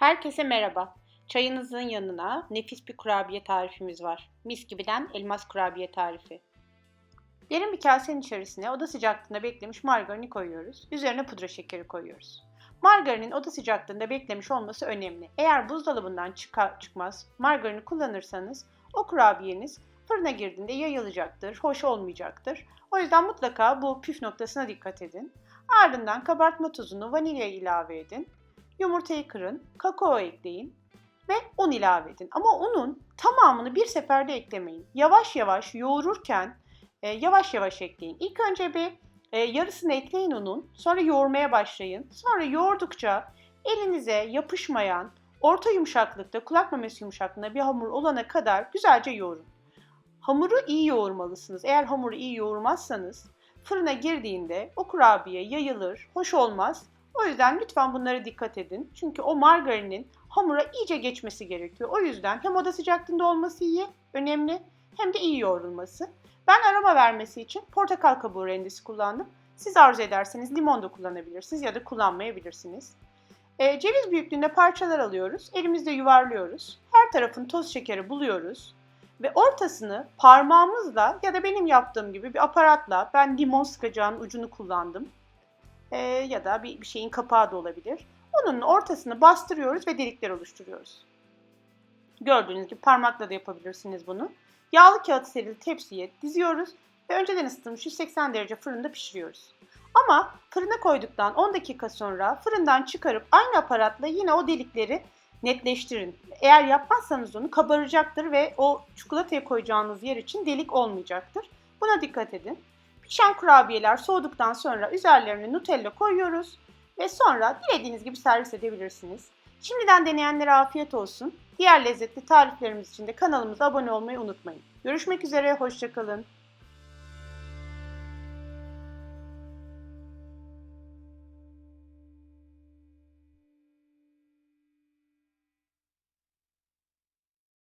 Herkese merhaba. Çayınızın yanına nefis bir kurabiye tarifimiz var. Mis gibiden elmas kurabiye tarifi. Derin bir kasenin içerisine oda sıcaklığında beklemiş margarini koyuyoruz. Üzerine pudra şekeri koyuyoruz. Margarinin oda sıcaklığında beklemiş olması önemli. Eğer buzdolabından çıkar çıkmaz margarini kullanırsanız o kurabiyeniz fırına girdiğinde yayılacaktır, hoş olmayacaktır. O yüzden mutlaka bu püf noktasına dikkat edin. Ardından kabartma tozunu vanilya ilave edin. Yumurtayı kırın, kakao ekleyin ve un ilave edin. Ama unun tamamını bir seferde eklemeyin. Yavaş yavaş yoğururken e, yavaş yavaş ekleyin. İlk önce bir e, yarısını ekleyin unun, sonra yoğurmaya başlayın. Sonra yoğurdukça elinize yapışmayan, orta yumuşaklıkta, kulak memesi yumuşaklığında bir hamur olana kadar güzelce yoğurun. Hamuru iyi yoğurmalısınız. Eğer hamuru iyi yoğurmazsanız fırına girdiğinde o kurabiye yayılır, hoş olmaz. O yüzden lütfen bunlara dikkat edin. Çünkü o margarinin hamura iyice geçmesi gerekiyor. O yüzden hem oda sıcaklığında olması iyi, önemli hem de iyi yoğrulması. Ben aroma vermesi için portakal kabuğu rendesi kullandım. Siz arzu ederseniz limon da kullanabilirsiniz ya da kullanmayabilirsiniz. E, ceviz büyüklüğünde parçalar alıyoruz. Elimizde yuvarlıyoruz. Her tarafını toz şekeri buluyoruz. Ve ortasını parmağımızla ya da benim yaptığım gibi bir aparatla ben limon sıkacağının ucunu kullandım. E, ya da bir, bir şeyin kapağı da olabilir. Onun ortasını bastırıyoruz ve delikler oluşturuyoruz. Gördüğünüz gibi parmakla da yapabilirsiniz bunu. Yağlı kağıt serili tepsiye diziyoruz ve önceden ısıtılmış 180 derece fırında pişiriyoruz. Ama fırına koyduktan 10 dakika sonra fırından çıkarıp aynı aparatla yine o delikleri netleştirin. Eğer yapmazsanız onu kabaracaktır ve o çikolataya koyacağınız yer için delik olmayacaktır. Buna dikkat edin. Pişen kurabiyeler soğuduktan sonra üzerlerine Nutella koyuyoruz ve sonra dilediğiniz gibi servis edebilirsiniz. Şimdiden deneyenlere afiyet olsun. Diğer lezzetli tariflerimiz için de kanalımıza abone olmayı unutmayın. Görüşmek üzere, hoşçakalın.